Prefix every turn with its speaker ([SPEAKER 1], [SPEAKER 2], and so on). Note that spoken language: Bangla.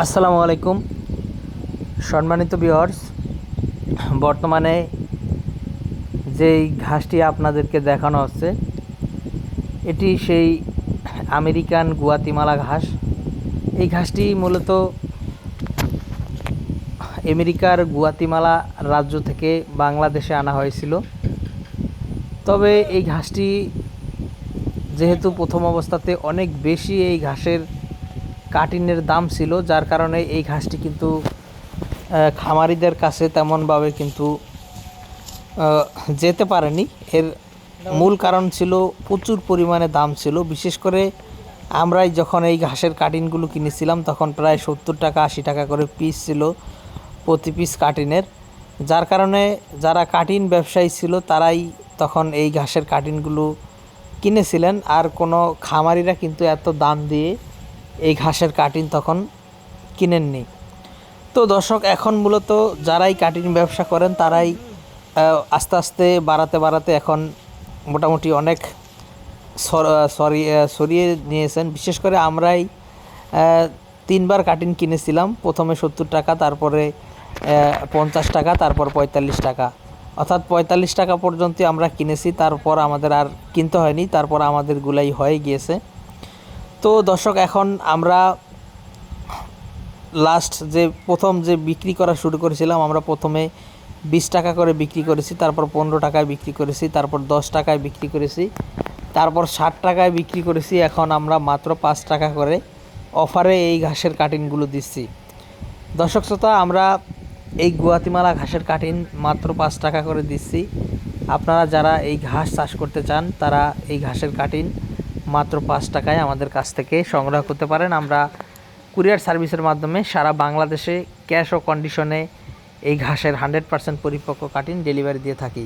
[SPEAKER 1] আসসালামু আলাইকুম। সম্মানিত বিয়ার্স বর্তমানে যেই ঘাসটি আপনাদেরকে দেখানো হচ্ছে, এটি সেই আমেরিকান গুয়াতিমালা ঘাস। এই ঘাসটি মূলত আমেরিকার গুয়াতিমালা রাজ্য থেকে বাংলাদেশে আনা হয়েছিল। তবে এই ঘাসটি যেহেতু প্রথম অবস্থাতে অনেক বেশি এই ঘাসের কাটিনের দাম ছিল, যার কারণে এই ঘাসটি কিন্তু খামারিদের কাছে তেমনভাবে কিন্তু যেতে পারেনি। এর মূল কারণ ছিল প্রচুর পরিমাণে দাম ছিল। বিশেষ করে আমরাই যখন এই ঘাসের কাটিনগুলো কিনেছিলাম, তখন প্রায় সত্তর টাকা, আশি টাকা করে পিস ছিল প্রতি পিস কাটিনের। যার কারণে যারা কাটিন ব্যবসায়ী ছিল, তারাই তখন এই ঘাসের কাটিনগুলো কিনেছিলেন। আর কোনো খামারিরা কিন্তু এত দাম দিয়ে এই ঘাসের কাটিন তখন কিনেননি। তো দর্শক, এখন মূলত যারাই কাটিং ব্যবসা করেন, তারাই আস্তে আস্তে, বাড়াতে বাড়াতে এখন মোটামুটি অনেক সর- সরি সরিয়ে নিয়েছেন। বিশেষ করে আমরাই তিনবার কাটিং কিনেছিলাম। প্রথমে সত্তর টাকা, তারপরে পঞ্চাশ টাকা, তারপর পঁয়তাল্লিশ টাকা। অর্থাৎ পঁয়তাল্লিশ টাকা পর্যন্ত আমরা কিনেছি। তারপর আমাদের আর কিনতে হয়নি। তারপর আমাদের গুলাই হয়ে গিয়েছে। তো দর্শক, এখন আমরা লাস্ট যে প্রথম যে বিক্রি করা শুরু করেছিলাম, আমরা প্রথমে বিশ টাকা করে বিক্রি করেছি, তারপর পনেরো টাকায় বিক্রি করেছি, তারপর দশ টাকায় বিক্রি করেছি, তারপর ষাট টাকায় বিক্রি করেছি, এখন আমরা মাত্র পাঁচ টাকা করে অফারে এই ঘাসের কাটিংগুলো দিচ্ছি। দর্শক শ্রোতা, আমরা এই গুয়াতিমালা ঘাসের কাটিন মাত্র পাঁচ টাকা করে দিচ্ছি। আপনারা যারা এই ঘাস চাষ করতে চান, তারা এই ঘাসের কাটিন মাত্র পাঁচ টাকায় আমাদের কাছ থেকে সংগ্রহ করতে পারেন। আমরা কুরিয়ার সার্ভিসের মাধ্যমে সারা বাংলাদেশে ক্যাশ ও কন্ডিশনে এই ঘাসের হান্ড্রেড পার্সেন্ট পরিপক্ক কাটিন ডেলিভারি দিয়ে থাকি।